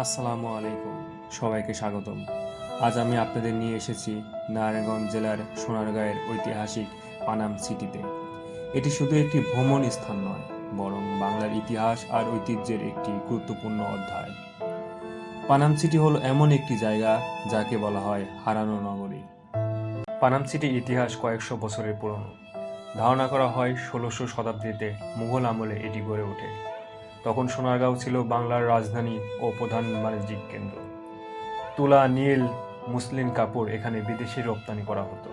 আসসালামু আলাইকুম। সবাইকে স্বাগতম। আজ আমি আপনাদের নিয়ে এসেছি নারায়ণগঞ্জ জেলার সোনারগাঁয়ের ঐতিহাসিক পানাম সিটিতে। এটি শুধু একটি ভ্রমণ স্থান নয়, বরং বাংলার ইতিহাস আর ঐতিহ্যের একটি গুরুত্বপূর্ণ অধ্যায়। পানাম সিটি হলো এমন একটি জায়গা যাকে বলা হয় হারানো নগরী। পানাম সিটির ইতিহাস কয়েকশো বছরের পুরনো। ধারণা করা হয় ষোলোশো শতাব্দীতে মুঘল আমলে এটি গড়ে ওঠে। তখন সোনারগাঁও ছিল বাংলার রাজধানী ও প্রধান বাণিজ্যিক কেন্দ্র। তুলা, নীল মুসলিম কাপড় এখানে বিদেশি রপ্তানি করা হতো।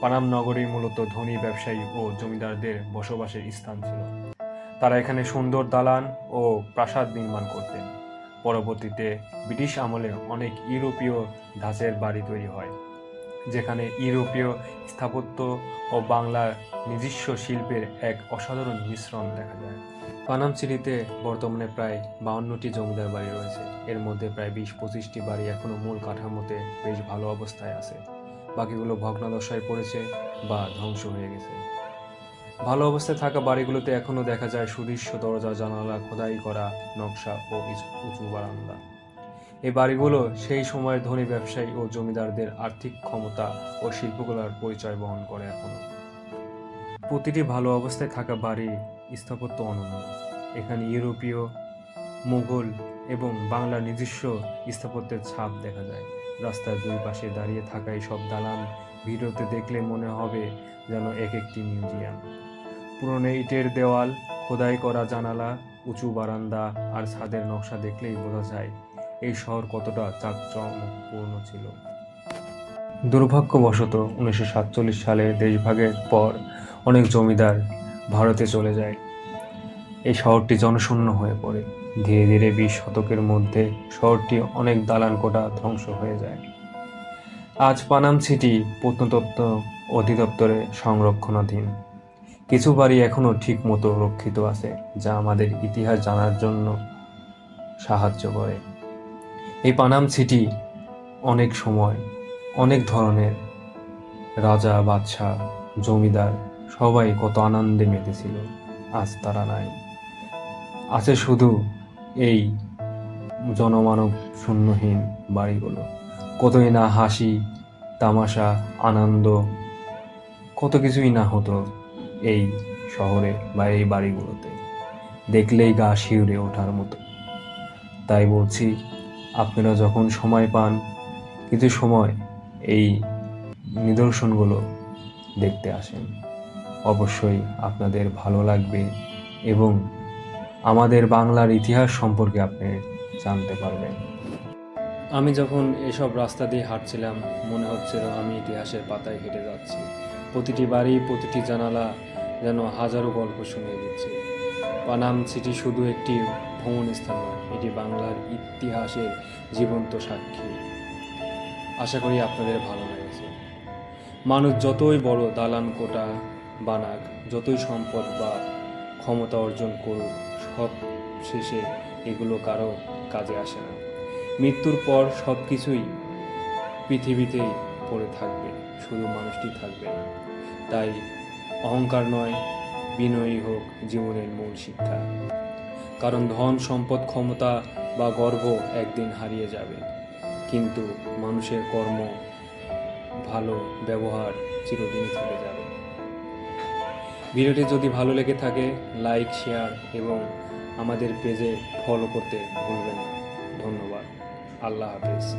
পানাম নগরী মূলত ধনী ব্যবসায়ী ও জমিদারদের বসবাসের স্থান ছিল। তারা এখানে সুন্দর দালান ও প্রাসাদ নির্মাণ করতেন। পরবর্তীতে ব্রিটিশ আমলে অনেক ইউরোপীয় ধাঁচের বাড়ি তৈরি হয়। যেখানে ইউরোপীয় স্থাপত্য ও বাংলার নিজস্ব শিল্পের এক অসাধারণ মিশ্রণ দেখা যায়। পানাম সিটিতে বর্তমানে প্রায় বাউন্নটি জমিদার বাড়ি রয়েছে। এর মধ্যে প্রায় বিশ পঁচিশটি বাড়ি এখনও মূল কাঠামোতে বেশ ভালো অবস্থায় আছে। বাকিগুলো ভগ্নাদশায় পড়েছে বা ধ্বংস হয়ে গেছে। ভালো অবস্থায় থাকা বাড়িগুলোতে এখনও দেখা যায় সুদৃশ্য দরজা, জানালা, খোদাই করা নকশা ও উঁচু বারান্দা। এই বাড়িগুলো সেই সময়ের ধনী ব্যবসায়ী ও জমিদারদের আর্থিক ক্ষমতা ও শিল্পকলার পরিচয় বহন করে এখনও। প্রতিটি ভালো অবস্থায় থাকা বাড়ি স্থাপত্য অনন্য। এখানে ইউরোপীয়, মুঘল এবং বাংলার নিজস্ব স্থাপত্যের ছাপ দেখা যায়। রাস্তার দুই পাশে দাঁড়িয়ে থাকা সব দালান ভিডিওতে দেখলে মনে হবে যেন এক একটি মিউজিয়াম। পুরনো ইটের দেওয়াল, খোদাই করা জানালা, উঁচু বারান্দা আর ছাদের নকশা দেখলেই বোঝা যায় এই শহর কতটা চাকচমকপূর্ণ ছিল? দুর্ভাগ্যবশত উনিশশো সাতচল্লিশ সালে দেশভাগের পর অনেক জমিদার ভারতে চলে যায়। এই শহরটি জনশূন্য হয়ে পড়ে। ধীরে ধীরে বিশ শতকের মধ্যে শহরটি অনেক দালান কোটা ধ্বংস হয়ে যায়। আজ পানাম সিটি প্রত্নতত্ত্ব অধিদপ্তরে সংরক্ষণাধীন। কিছু বাড়ি এখনও ঠিক মতো রক্ষিত আছে, যা আমাদের ইতিহাস জানার জন্য সাহায্য করে। এই পানাম সিটি অনেক সময়, অনেক ধরনের রাজা, বাদশাহ, জমিদার সবাই কত আনন্দে মেতেছিল, আজ তারা নাই। আছে শুধু এই জনমানব শূন্যহীন বাড়িগুলো। কতই না হাসি, তামাশা, আনন্দ, কত কিছুই না হতো এই শহরে বা এই বাড়িগুলোতে। দেখলেই গা শিউরে ওঠার মতো। তাই বলছি আপনারা যখন সময় পান কিছু সময় এই নিদর্শনগুলো দেখতে আসেন। অবশ্যই আপনাদের ভালো লাগবে এবং আমাদের বাংলার ইতিহাস সম্পর্কে আপনি জানতে পারবেন। আমি যখন এসব রাস্তা দিয়ে হাঁটছিলাম, মনে হচ্ছিল আমি ইতিহাসের পাতায় হেঁটে যাচ্ছি। প্রতিটি বাড়ি, প্রতিটি জানালা যেন হাজারো গল্প শুনিয়ে দিচ্ছে। পানাম সিটি শুধু একটি ভ্রমণ স্থান নয়। এটি বাংলার ইতিহাসের জীবন্ত সাক্ষী। আশা করি আপনাদের ভালো লেগেছে। মানুষ যতই বড় দালান কোটা বানাক, যতই সম্পদ বা ক্ষমতা অর্জন করুক, সব শেষে এগুলো কারও কাজে আসে না। মৃত্যুর পর সব কিছুই পৃথিবীতেই পড়ে থাকবে, শুধু মানুষটি থাকবে না। তাই অহংকার নয়, বিনয়ী হোক জীবনের মূল শিক্ষা। কারণ ধন, সম্পদ, ক্ষমতা বা গর্ব একদিন হারিয়ে যাবে। কিন্তু মানুষের কর্ম ভালো ব্যবহার চিরদিনই থেকে যাবে। ভিডিওটি যদি ভালো লেগে থাকে, লাইক, শেয়ার এবং আমাদের পেজে ফলো করতে ভুলবেন না। ধন্যবাদ। আল্লাহ হাফেজ।